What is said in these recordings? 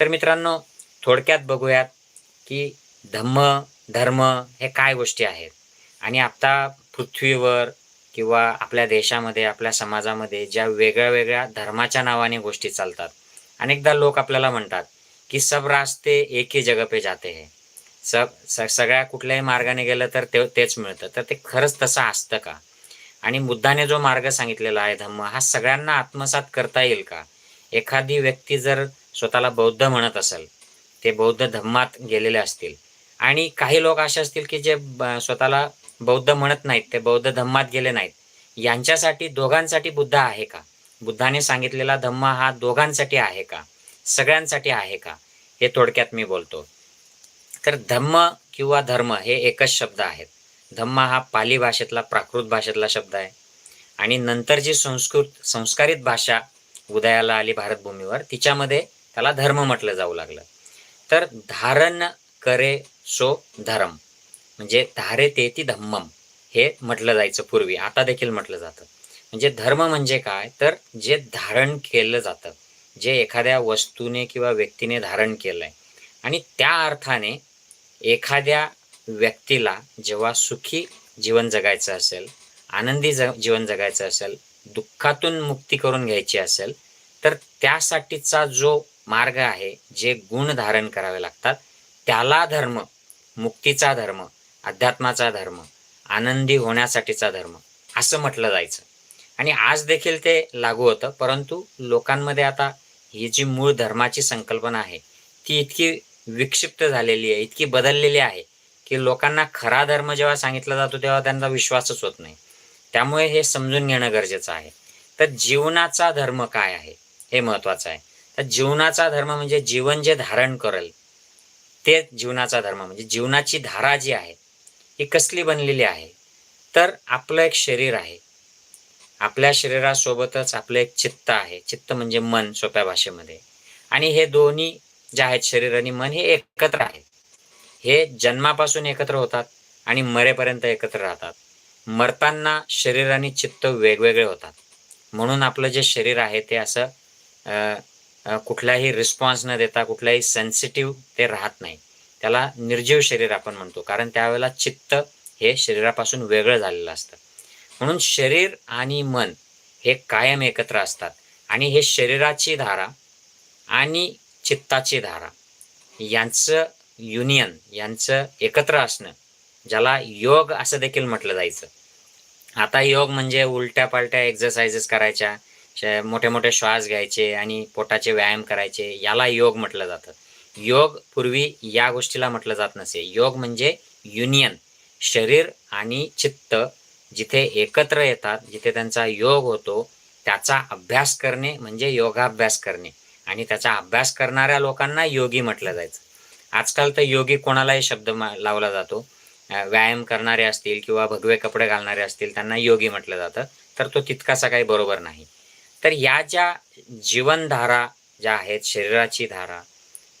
तर मित्रांनो थोडक्यात बघूयात की धम्म धर्म हे काय गोष्टी आहेत? आणि आता पृथ्वीवर किंवा आपल्या देशामध्ये आपल्या समाजामध्ये ज्या वेगळ्या वेगळ्या धर्माच्या नावाने गोष्टी चालतात. अनेकदा लोक आपल्याला म्हणतात की सब रास्ते एके जगपे पे जाते हे. सब स सगळ्या कुठल्याही मार्गाने गेलं तर ते तेच मिळतं. तर ते खरंच तसं असतं का? आणि बुद्धाने जो मार्ग सांगितलेला आहे धम्म हा सगळ्यांना आत्मसात करता येईल का? एखादी व्यक्ती जर स्वतःला बौद्ध म्हणत असेल. ते बौद्ध धम्मात गेलेले असतील. आणि काही लोक असे असतील की जे ब- स्वतःला बौद्ध म्हणत नाहीत ते बौद्ध धम्मात गेले नाहीत. यांच्यासाठी दोघांसाठी बुद्ध आहे का? बुद्धाने सांगितलेला धम्म हा दोघांसाठी आहे का? सगळ्यांसाठी आहे का? हे थोडक्यात मी बोलतो. तर धम्म किंवा धर्म हे एकच शब्द आहेत. धम्म हा पाली भाषेतला प्राकृत भाषेतला शब्द आहे. आणि नंतर जी संस्कृत संस्कारित भाषा उदयाला आली भारतभूमीवर तिच्यामध्ये त्याला धर्म म्हटलं जाऊ लागलं. तर धारण करे सो धर्म. म्हणजे धारे ते ती धम्मम. हे म्हटलं जायचं पूर्वी. आता देखील म्हटलं जातं. म्हणजे धर्म म्हणजे काय? तर जे धारण केलं जातं. जे एखाद्या वस्तूने किंवा व्यक्तीने धारण केलं आहे आणि त्या अर्थाने एखाद्या व्यक्तीला जेव्हा सुखी जीवन जगायचं असेल आनंदी ज जीवन जगायचं असेल दुःखातून मुक्ती करून घ्यायची असेल तर त्यासाठीचा जो मार्ग आहे जे गुण धारण करावे लागतात. त्याला धर्म मुक्तीचा धर्म अध्यात्माचा धर्म आनंदी होण्यासाठीचा धर्म असं म्हटलं जायचं. आणि आज देखील ते लागू होतं परंतु लोकांमध्ये आता ही जी मूळ धर्माची संकल्पना आहे ती इतकी विक्षिप्त झालेली आहे इतकी बदललेली आहे की लोकांना खरा धर्म जेव्हा सांगितला जातो तेव्हा त्यांचा विश्वासच होत नाही. त्यामुळे हे समजून घेणं गरजेचं आहे. तर जीवनाचा धर्म काय आहे हे महत्त्वाचं आहे. तर जीवनाचा धर्म म्हणजे जीवन जे धारण करेल ते जीवनाचा धर्म म्हणजे जीवनाची धारा जी आहे ही कसली बनलेली आहे? तर आपलं एक शरीर आहे. आपल्या शरीरासोबतच आपलं एक चित्त आहे. चित्त म्हणजे मन सोप्या भाषेमध्ये. आणि हे दोन्ही जे आहेत शरीर आणि मन हे एकत्र आहेत. हे जन्मापासून एकत्र होतात आणि मरेपर्यंत एकत्र राहतात. मरताना शरीर आणि चित्त वेगवेगळे होतात. म्हणून आपलं जे शरीर आहे ते असं कुठलाही रिस्पॉन्स न देता कुठलाही सेन्सिटिव्ह ते राहत नाही. त्याला निर्जीव शरीर आपण म्हणतो. कारण त्यावेळेला चित्त हे शरीरापासून वेगळं झालेलं असतं. म्हणून शरीर आणि मन हे कायम एकत्र असतात. आणि हे शरीराची धारा आणि चित्ताची धारा यांचं युनियन यांचं एकत्र असणं ज्याला योग असं देखील म्हटलं जायचं. आता योग म्हणजे उलट्या पालट्या एक्झरसाइजेस करायच्या मोठे मोठे श्वास घ्यायचे आणि पोटाचे व्यायाम करायचे याला योग म्हटलं जातं. योग पूर्वी या गोष्टीला म्हटलं जात नसे. योग म्हणजे युनियन शरीर आणि चित्त जिथे एकत्र येतात जिथे त्यांचा योग होतो त्याचा अभ्यास करणे म्हणजे योगाभ्यास करणे. आणि त्याचा अभ्यास करणाऱ्या लोकांना योगी म्हटलं जायचं. आजकाल तर योगी कोणालाही शब्द लावला जातो. व्यायाम करणारे असतील किंवा भगवे कपडे घालणारे असतील त्यांना योगी म्हटलं जातं. तर तो तितकासा काही बरोबर नाही. तर या ज्या जीवनधारा ज्या आहेत शरीराची धारा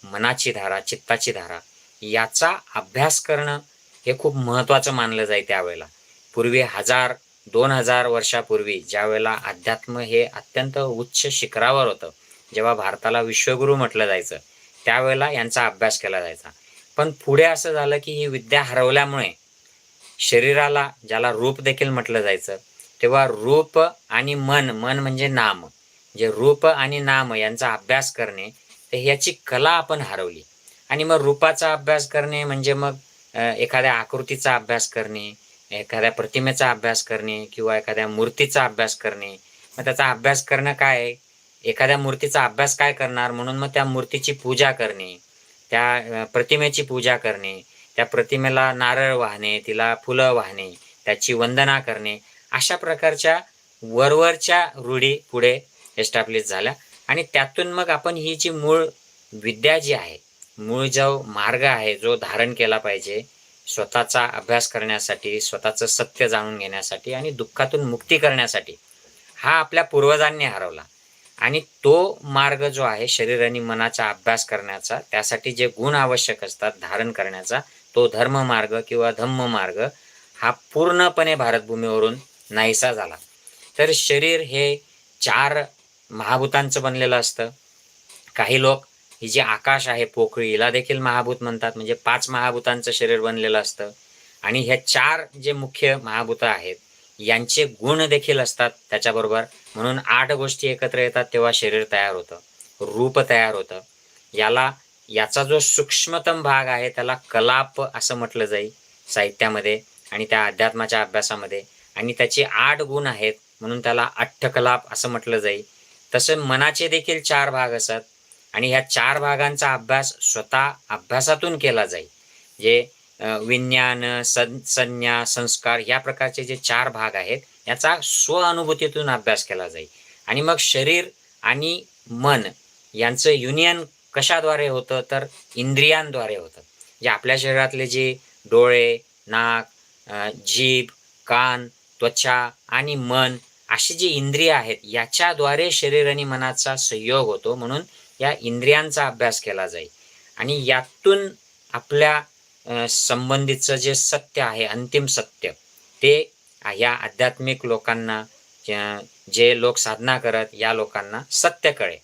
मनाची धारा चित्ताची धारा याचा अभ्यास करणं हे खूप महत्त्वाचं मानलं जाई त्यावेळेला. पूर्वी हजार दोन हजार वर्षापूर्वी ज्यावेळेला अध्यात्म हे अत्यंत उच्च शिखरावर होतं जेव्हा भारताला विश्वगुरू म्हटलं जायचं त्यावेळेला यांचा अभ्यास केला जायचा. पण पुढे असं झालं की ही विद्या हरवल्यामुळे शरीराला ज्याला रूप देखील म्हटलं जायचं तेव्हा रूप आणि मन मन म्हणजे नाम. जे रूप आणि नाम यांचा अभ्यास करणे तर ह्याची कला आपण हरवली. आणि मग रूपाचा अभ्यास करणे म्हणजे मग एखाद्या आकृतीचा अभ्यास करणे एखाद्या प्रतिमेचा अभ्यास करणे किंवा एखाद्या मूर्तीचा अभ्यास करणे. मग त्याचा अभ्यास करणं काय? आहे? एखाद्या मूर्तीचा अभ्यास काय करणार? म्हणून मग त्या मूर्तीची पूजा करणे त्या प्रतिमेची पूजा करणे त्या प्रतिमेला नारळ वाहणे तिला फुलं वाहणे त्याची वंदना करणे. अशा प्रकारच्या वरवरच्या रूढी पुढे एस्टॅब्लिश झाल्या. आणि त्यातून मग आपण ही जी मूळ विद्या जी आहे मूळ जो मार्ग आहे जो धारण केला पाहिजे स्वतःचा अभ्यास करण्यासाठी स्वतःचं सत्य जाणून घेण्यासाठी आणि दुःखातून मुक्ती करण्यासाठी हा आपल्या पूर्वजांनी हरवला. आणि तो मार्ग जो आहे शरीर आणि मनाचा अभ्यास करण्याचा त्यासाठी जे गुण आवश्यक असतात धारण करण्याचा तो धर्म मार्ग किंवा धम्म मार्ग हा पूर्णपणे भारतभूमीवरून नाहीसा झाला. तर शरीर हे चार महाभूतांचं बनलेलं असतं. काही लोक ही जी आकाश आहे पोकळीला देखील महाभूत म्हणतात. म्हणजे पाच महाभूतांचं शरीर बनलेलं असतं. आणि ह्या चार जे मुख्य महाभूत आहेत यांचे गुण देखील असतात त्याच्याबरोबर. म्हणून आठ गोष्टी एकत्र येतात तेव्हा शरीर तयार होतं. रूप तयार होतं. याला याचा जो सूक्ष्मतम भाग आहे त्याला कलाप असं म्हटलं जाईल साहित्यामध्ये आणि त्या अध्यात्माच्या अभ्यासामध्ये. आणि त्याचे आठ गुण आहेत म्हणून त्याला अठ्ठकलाप असं म्हटलं जाईल तसं मनाचे देखील चार भाग असतात आणि ह्या चार भागांचा अभ्यास स्वतः अभ्यासातून केला जाईल जे विज्ञान सं संज्ञा संस्कार या प्रकारचे जे चार भाग आहेत याचा स्वअनुभूतीतून अभ्यास केला जाईल आणि मग शरीर आणि मन यांचं युनियन कशाद्वारे होतं तर इंद्रियांद्वारे होतं. जे आपल्या शरीरातले जे डोळे नाक जीभ कान त्वचा आणि मन अशी जी इंद्रिय आहेत याच्याद्वारे शरीर आणि मनाचा संयोग होतो. म्हणून या इंद्रियांचा अभ्यास केला जाईल आणि यातून आपल्या संबंधितचं संबंधीचं जे सत्य आहे अंतिम सत्य ते या आध्यात्मिक लोकांना जे लोक साधना करत या लोकांना सत्य कळे.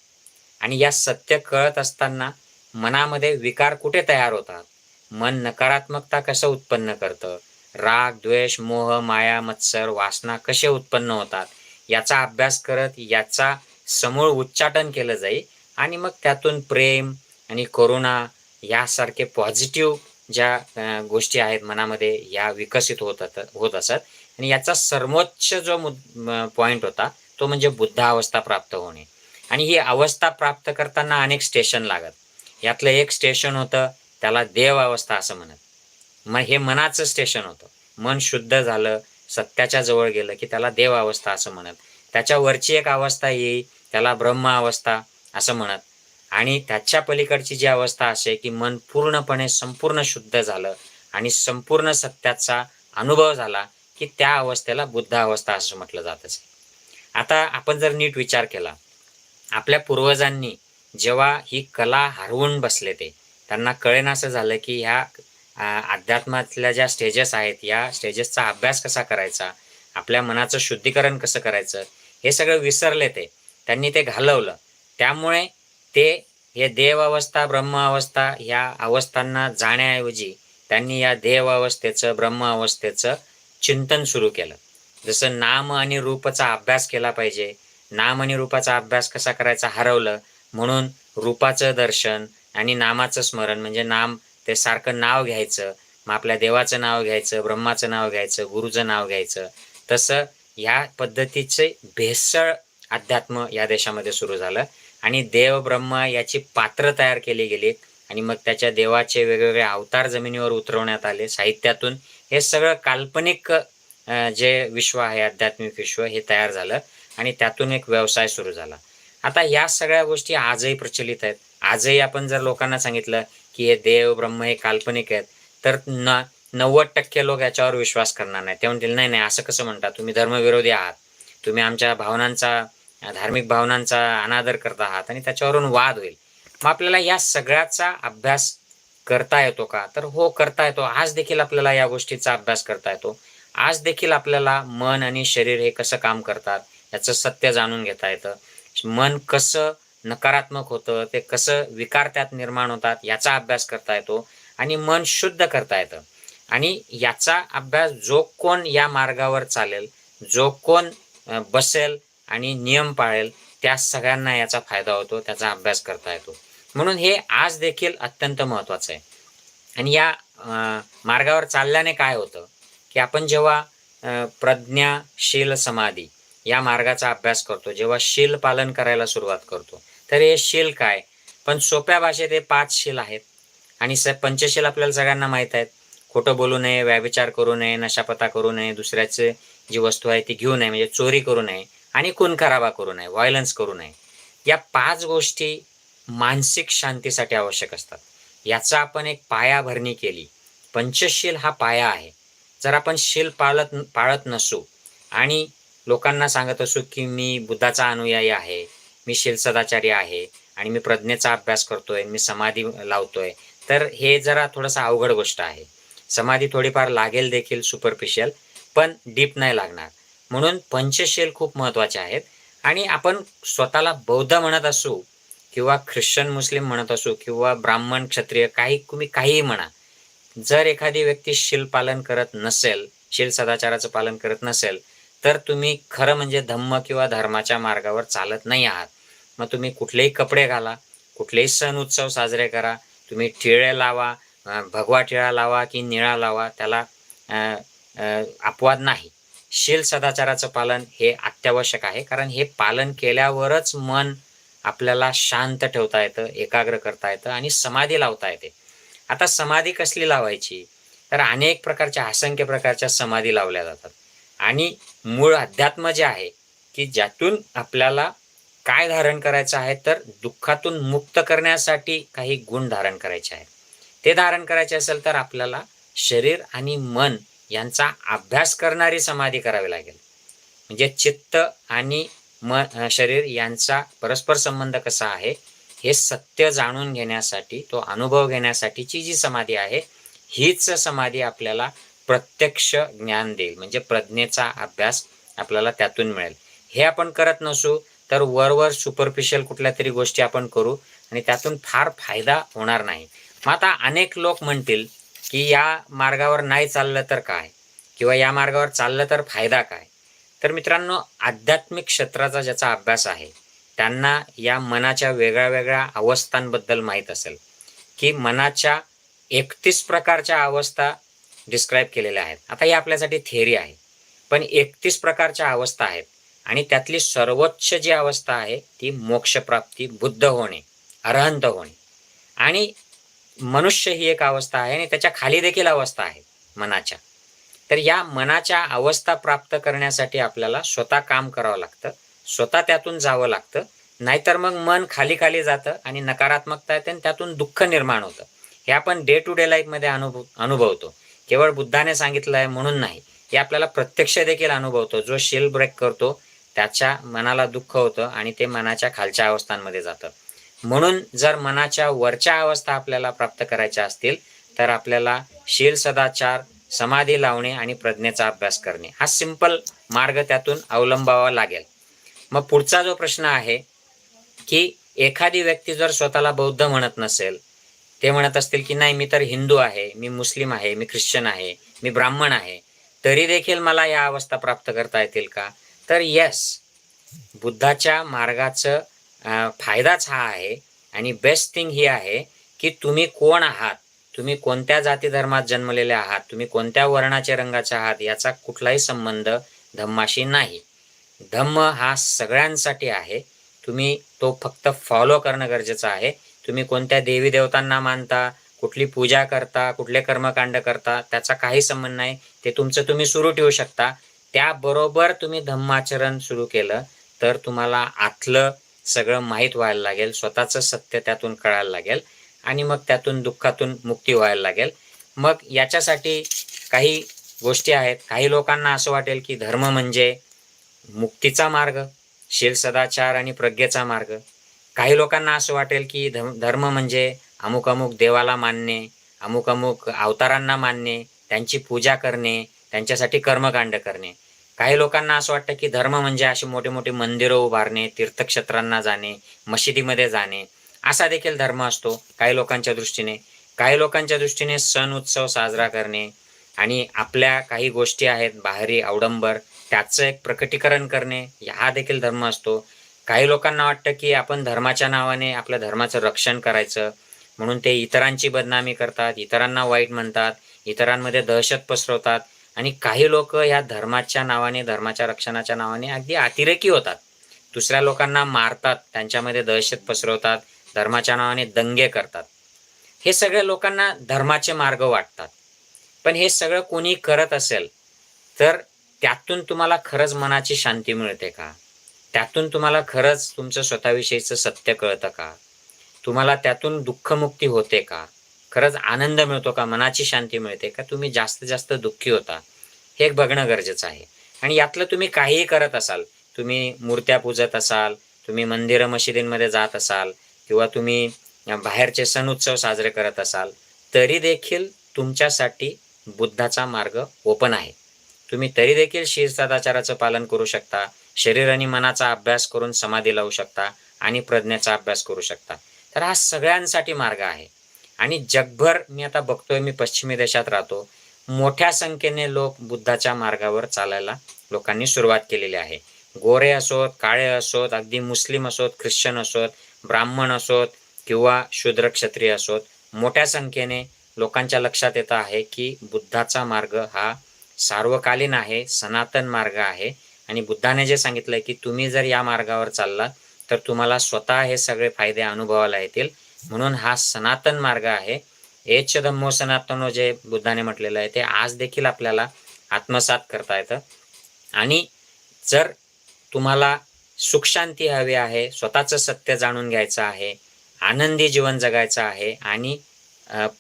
आणि या सत्य कळत असताना मनामध्ये विकार कुठे तयार होतात? मन नकारात्मकता कसं उत्पन्न करतं? राग द्वेष मोह माया मत्सर वासना कसे उत्पन्न होतात? याचा अभ्यास करत याचा समूळ उच्चाटन केलं जाईल आणि मग त्यातून प्रेम आणि करुणा यासारखे पॉझिटिव्ह ज्या गोष्टी आहेत मनामध्ये या विकसित होत होत असत. आणि याचा सर्वोच्च जो पॉईंट होता तो म्हणजे बुद्धावस्था प्राप्त होणे. आणि ही अवस्था प्राप्त करताना अनेक स्टेशन लागत. यातलं एक स्टेशन होतं त्याला देव अवस्था असं म्हणत. मग हे मनाचं स्टेशन होतं. मन शुद्ध झालं सत्याच्या जवळ गेलं की त्याला देव अवस्था असं म्हणत. त्याच्या वरची एक अवस्था येईल त्याला ब्रह्म अवस्था असं म्हणत. आणि त्याच्या पलीकडची जी अवस्था असे की मन पूर्णपणे संपूर्ण शुद्ध झालं आणि संपूर्ण सत्याचा अनुभव झाला की त्या अवस्थेला बुद्ध अवस्था असं म्हटलं जात असे. आता आपण जर नीट विचार केला आपल्या पूर्वजांनी जेव्हा ही कला हरवून बसले ते त्यांना कळेनासं झालं की ह्या अध्यात्मातल्या ज्या स्टेजेस आहेत या स्टेजेसचा अभ्यास कसा करायचा? आपल्या मनाचं शुद्धीकरण कसं करायचं? हे सगळं विसरले ते. त्यांनी ते घालवलं. त्यामुळे ते हे देव अवस्था ब्रह्म अवस्था ह्या अवस्थांना जाण्याऐवजी त्यांनी या देव अवस्थेचं ब्रह्म अवस्थेचं चिंतन सुरू केलं. जसं नाम आणि रूपचा अभ्यास केला पाहिजे. नाम आणि रूपाचा अभ्यास कसा करायचा हरवलं. म्हणून रूपाचं दर्शन आणि नामाचं स्मरण म्हणजे नाम ते सारखं नाव घ्यायचं मग आपल्या देवाचं नाव घ्यायचं ब्रह्माचं नाव घ्यायचं गुरुचं नाव घ्यायचं. तसं ह्या पद्धतीचे भेसळ अध्यात्म या देशामध्ये सुरू झालं. आणि देव ब्रह्म याची पात्र तयार केली गेली. आणि मग त्याच्या देवाचे वेगवेगळे अवतार जमिनीवर उतरवण्यात आले. साहित्यातून हे सगळं काल्पनिक जे विश्व आहे आध्यात्मिक विश्व हे तयार झालं. आणि त्यातून एक व्यवसाय सुरू झाला. आता या सगळ्या गोष्टी आजही प्रचलित आहेत. आजही आपण जर लोकांना सांगितलं की हे देव ब्रह्म हे काल्पनिक आहेत. तर न नव्वद टक्के लोक याच्यावर विश्वास करणार नाही ते म्हणतील नाही नाही असं कसं म्हणता? तुम्ही धर्मविरोधी आहात. तुम्ही आमच्या भावनांचा धार्मिक भावनांचा अनादर करत आहात आणि त्याच्यावरून वाद होईल. मग आपल्याला या सगळ्याचा अभ्यास करता येतो का? तर हो करता येतो. आज देखील आपल्याला या गोष्टीचा अभ्यास करता येतो. आज देखील आपल्याला मन आणि शरीर हे कसं काम करतात याचं सत्य जाणून घेता येतं. मन कसं नकारात्मक होतं ते कसं विकार त्यात निर्माण होतात याचा अभ्यास करता येतो आणि मन शुद्ध करता येतं. आणि याचा अभ्यास जो कोण या मार्गावर चालेल जो कोण बसेल आणि नियम पाळेल त्या सगळ्यांना याचा फायदा होतो त्याचा अभ्यास करता येतो. म्हणून हे आज देखील अत्यंत महत्त्वाचं आहे. आणि या मार्गावर चालल्याने काय होतं की आपण जेव्हा प्रज्ञाशील समाधी या मार्गाचा अभ्यास करतो. जेव्हा शील पालन करायला सुरुवात करतो. तर हे शील काय? पण सोप्या भाषेत हे पाच शील आहेत. आणि स पंचशील आपल्याला सगळ्यांना माहीत आहेत. खोटं बोलू नये व्याविचार करू नये नशापता करू नये दुसऱ्याचे जी वस्तू आहे ती घेऊ नये म्हणजे चोरी करू नये आणि खून खराबा करू नये व्हायलन्स करू नये. या पाच गोष्टी मानसिक शांतीसाठी आवश्यक असतात. याचा आपण एक पायाभरणी केली. पंचशील हा पाया आहे. जर आपण शील पाळत पाळत नसू आणि लोकांना सांगत असू की मी बुद्धाचा अनुयायी आहे मी शील सदाचारी आहे आणि मी प्रज्ञेचा अभ्यास करतोय मी समाधी लावतोय. तर हे जरा थोडंसं अवघड गोष्ट आहे. समाधी थोडीफार लागेल देखील सुपरफिशियल पण डीप नाही लागणार. म्हणून पंचशील खूप महत्त्वाचे आहेत. आणि आपण स्वतःला बौद्ध म्हणत असू किंवा ख्रिश्चन मुस्लिम म्हणत असू किंवा ब्राह्मण क्षत्रिय काही तुम्ही काहीही म्हणा. जर एखादी व्यक्ती शील पालन करत नसेल शील सदाचाराचं पालन करत नसेल तर तुम्ही खरं म्हणजे धम्म किंवा धर्माच्या मार्गावर चालत नाही आहात. मग तुम्ही कुठलेही कपडे घाला कुठलेही सण उत्सव साजरे करा तुम्ही टिळे लावा भगवा टिळा लावा की निळा लावा त्याला अपवाद नाही. शील सदाचाराचं पालन हे अत्यावश्यक आहे कारण हे पालन केल्यावरच मन आपल्याला शांत ठेवता येतं एकाग्र करता येतं आणि समाधी लावता येते. आता समाधी कसली लावायची? तर अनेक प्रकारच्या असंख्य प्रकारच्या समाधी लावल्या जातात. आणि मूळ अध्यात्म जे आहे की ज्यातून आपल्याला काय धारण करायचं आहे तर दुःखातून मुक्त करण्यासाठी काही गुण धारण करायचे आहेत. ते धारण करायचे असेल तर आपल्याला शरीर आणि मन यांचा अभ्यास करणारी समाधी करावी लागेल. म्हणजे चित्त आणि म शरीर यांचा परस्पर संबंध कसा आहे हे सत्य जाणून घेण्यासाठी तो अनुभव घेण्यासाठीची जी समाधी आहे हीच समाधी आपल्याला प्रत्यक्ष ज्ञान देईल. म्हणजे प्रज्ञेचा अभ्यास आपल्याला त्यातून मिळेल. हे आपण करत नसू तर वरवर सुपरफिशियल कुठल्या तरी गोष्टी आपण करू आणि त्यातून फार फायदा होणार नाही. मग आता अनेक लोक म्हणतील की या मार्गावर नाही चाललं तर काय? किंवा या मार्गावर चाललं तर फायदा काय? तर मित्रांनो आध्यात्मिक क्षेत्राचा ज्याचा अभ्यास आहे त्यांना या मनाच्या वेगळ्या वेगळ्या अवस्थांबद्दल माहीत असेल. की मनाच्या एकतीस प्रकारच्या अवस्था डिस्क्राईब केलेल्या आहेत. आता ही आपल्यासाठी थेअरी आहे. पण एकतीस प्रकारच्या अवस्था आहेत. आणि त्यातली सर्वोच्च जी अवस्था आहे ती मोक्षप्राप्ती बुद्ध होणे अरहंत होणे. आणि मनुष्य ही एक अवस्था आहे आणि त्याच्याखाली देखील अवस्था आहे मनाच्या. तर या मनाच्या अवस्था प्राप्त करण्यासाठी आपल्याला स्वतः काम करावं लागतं. स्वतः त्यातून जावं लागतं. नाहीतर मग मन खाली खाली जातं आणि नकारात्मकता येते आणि त्यातून दुःख निर्माण होतं. हे आपण डे टू डे लाईफमध्ये अनुभव अनुभवतो. केवळ बुद्धाने सांगितलं आहे म्हणून नाही हे आपल्याला प्रत्यक्ष देखील अनुभवतो. जो शील ब्रेक करतो त्याच्या मनाला दुःख होतं आणि ते मनाच्या खालच्या अवस्थांमध्ये जातं. म्हणून जर मनाच्या वरच्या अवस्था आपल्याला प्राप्त करायच्या असतील तर आपल्याला शील सदाचार समाधी लावणे आणि प्रज्ञेचा अभ्यास करणे हा सिंपल मार्ग त्यातून अवलंबावा लागेल. मग पुढचा जो प्रश्न आहे की एखादी व्यक्ती जर स्वतःला बौद्ध म्हणत नसेल ते म्हणत असतील की नाही मी तर हिंदू आहे मी मुस्लिम आहे मी ख्रिश्चन आहे मी ब्राह्मण आहे. तरी देखील मला या अवस्था प्राप्त करता येतील का? तर येस बुद्धाच्या मार्गाचं फायदाच हा आहे आणि बेस्ट थिंग ही आहे की तुम्ही कोण आहात? तुम्ही कोणत्या जाती धर्मात जन्मलेले आहात? तुम्ही कोणत्या वर्णाचे रंगाचे आहात? याचा कुठलाही संबंध धम्माशी नाही. धम्म हा सगळ्यांसाठी आहे. तुम्ही तो फक्त फॉलो करणं गरजेचं आहे. तुम्ही कोणत्या देवी देवतांना मानता कुठली पूजा करता कुठले कर्मकांड करता त्याचा काही संबंध नाही ते तुमचं तुम्ही सुरू ठेवू शकता. त्याबरोबर तुम्ही धम्माचरण सुरू केलं तर तुम्हाला आतलं सगळं माहीत व्हायला लागेल स्वतःचं सत्य त्यातून कळायला लागेल आणि मग त्यातून दुःखातून मुक्ती व्हायला लागेल. मग याच्यासाठी काही गोष्टी आहेत. काही लोकांना असं वाटेल की धर्म म्हणजे मुक्तीचा मार्ग शील सदाचार आणि प्रज्ञेचा मार्ग. काही लोकांना असं वाटेल की धम धर्म म्हणजे अमुक अमुक देवाला मानणे अमुक अमुक अवतारांना मानणे त्यांची पूजा करणे त्यांच्यासाठी कर्मकांड करणे. काही लोकांना असं वाटतं की धर्म म्हणजे असे मोठे मोठे मंदिरं उभारणे तीर्थक्षेत्रांना जाणे मशिदीमध्ये जाणे. असा देखील धर्म असतो काही लोकांच्या दृष्टीने. काही लोकांच्या दृष्टीने सण उत्सव साजरा करणे आणि आपल्या काही गोष्टी आहेत बाहेरी अवडंबर त्याचं एक प्रकटीकरण करणे हा देखील धर्म असतो. काही लोकांना वाटतं की आपण धर्माच्या नावाने आपल्या धर्माचं रक्षण करायचं. म्हणून ते इतरांची बदनामी करतात इतरांना वाईट म्हणतात इतरांमध्ये दहशत पसरवतात. आणि काही लोक ह्या धर्माच्या नावाने धर्माच्या रक्षणाच्या नावाने अगदी अतिरेकी होतात. दुसऱ्या लोकांना मारतात त्यांच्यामध्ये दहशत पसरवतात धर्माच्या नावाने दंगे करतात. हे सगळे लोकांना धर्माचे मार्ग वाटतात. पण हे सगळं कोणी करत असेल तर त्यातून तुम्हाला खरंच मनाची शांती मिळते का? त्यातून तुम्हाला खरंच तुमचं स्वतःविषयीचं सत्य कळतं का? तुम्हाला त्यातून दुःखमुक्ती होते का? खरंच आनंद मिळतो का? मनाची शांती मिळते का? तुम्ही जास्त जास्त दुःखी होता. हे एक बघणं गरजेचं आहे. आणि यातलं तुम्ही काहीही करत असाल तुम्ही मूर्त्या पूजत असाल तुम्ही मंदिरं मशिदींमध्ये जात असाल किंवा तुम्ही बाहेरचे सण उत्सव साजरे करत असाल तरी देखील तुमच्यासाठी बुद्धाचा मार्ग ओपन आहे. तुम्ही तरी देखील शीर सदाचाराचं पालन करू शकता. शरीर आणि मनाचा अभ्यास करून समाधी लावू शकता आणि प्रज्ञेचा अभ्यास करू शकता. तर हा सगळ्यांसाठी मार्ग आहे. आणि जगभर मी आता बघतोय मी पश्चिमी देशात राहतो. मोठ्या संख्येने लोक बुद्धाच्या मार्गावर चालायला लोकांनी सुरुवात केलेली आहे. गोरे असोत काळे असोत अगदी मुस्लिम असोत ख्रिश्चन असोत ब्राह्मण असोत किंवा शूद्र क्षत्रिय असोत मोठ्या संख्येने लोकांच्या लक्षात येतं आहे की बुद्धाचा मार्ग हा सार्वकालीन आहे सनातन मार्ग आहे. आणि बुद्धाने जे सांगितलंय की तुम्ही जर या मार्गावर चाललात तर तुम्हाला स्वतः हे सगळे फायदे अनुभवायला येतील. म्हणून हा सनातन मार्ग आहे. एच धम्मो सनातनो जे बुद्धाने म्हटलेलं आहे ते आज देखील आपल्याला आत्मसात करता येतं. आणि जर तुम्हाला सुखशांती हवी आहे स्वतःचं सत्य जाणून घ्यायचं आहे आनंदी जीवन जगायचं आहे आणि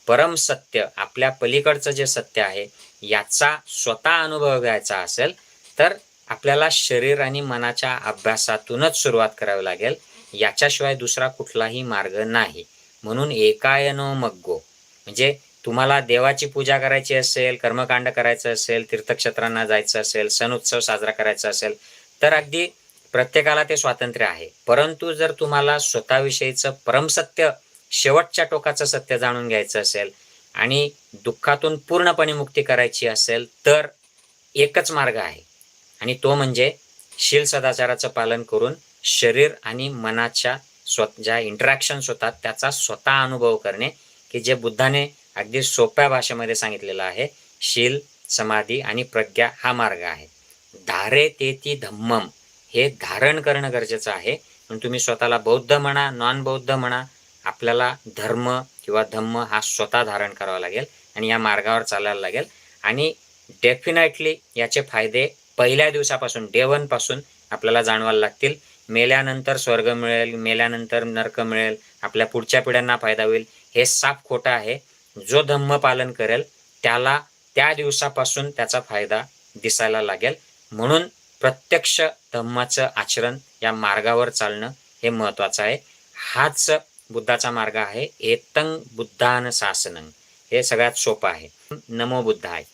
परम सत्य आपल्या पलीकडचं जे सत्य आहे याचा स्वतः अनुभव घ्यायचा असेल तर आपल्याला शरीर आणि मनाच्या अभ्यासातूनच सुरुवात करावी लागेल. याच्याशिवाय दुसरा कुठलाही मार्ग नाही. म्हणून एकायनो मग्गो. म्हणजे तुम्हाला देवाची पूजा करायची असेल कर्मकांड करायचं असेल तीर्थक्षेत्रांना जायचं असेल सण उत्सव साजरा करायचा असेल तर अगदी प्रत्येकाला ते स्वातंत्र्य आहे. परंतु जर तुम्हाला स्वतःविषयीचं परमसत्य शेवटच्या टोकाचं सत्य जाणून घ्यायचं असेल आणि दुःखातून पूर्णपणे मुक्ती करायची असेल तर एकच मार्ग आहे. आणि तो म्हणजे शील सदाचाराचं पालन करून शरीर आणि मनाच्या स्व ज्या इंटरॅक्शन्स होतात त्याचा स्वतः अनुभव करणे की जे बुद्धाने अगदी सोप्या भाषेमध्ये सांगितलेलं आहे शील समाधी आणि प्रज्ञा हा मार्ग आहे. धारे तेती धम्मम हे धारण करणं गरजेचं आहे. पण तुम्ही स्वतःला बौद्ध म्हणा नॉन बौद्ध म्हणा आपल्याला धर्म किंवा धम्म हा स्वतः धारण करावा लागेल आणि या मार्गावर चालायला लागेल. आणि डेफिनेटली याचे फायदे पहिल्या दिवसापासून डे वनपासून आपल्याला जाणवायला लागतील. मेल्यानंतर स्वर्ग मिळेल मेल्यानंतर नरक मिळेल आपल्या पुढच्या पिढ्यांना फायदा होईल. हे साफ खोटं आहे. जो धम्म पालन करेल त्याला त्या दिवसापासून त्याचा फायदा दिसायला लागेल. म्हणून प्रत्यक्ष धम्माचं आचरण या मार्गावर चालणं हे महत्त्वाचं आहे. हाच बुद्धाचा मार्ग आहे. एतंग बुद्धान शासनं हे सगळ्यात सोपं आहे. नमो बुद्ध आहे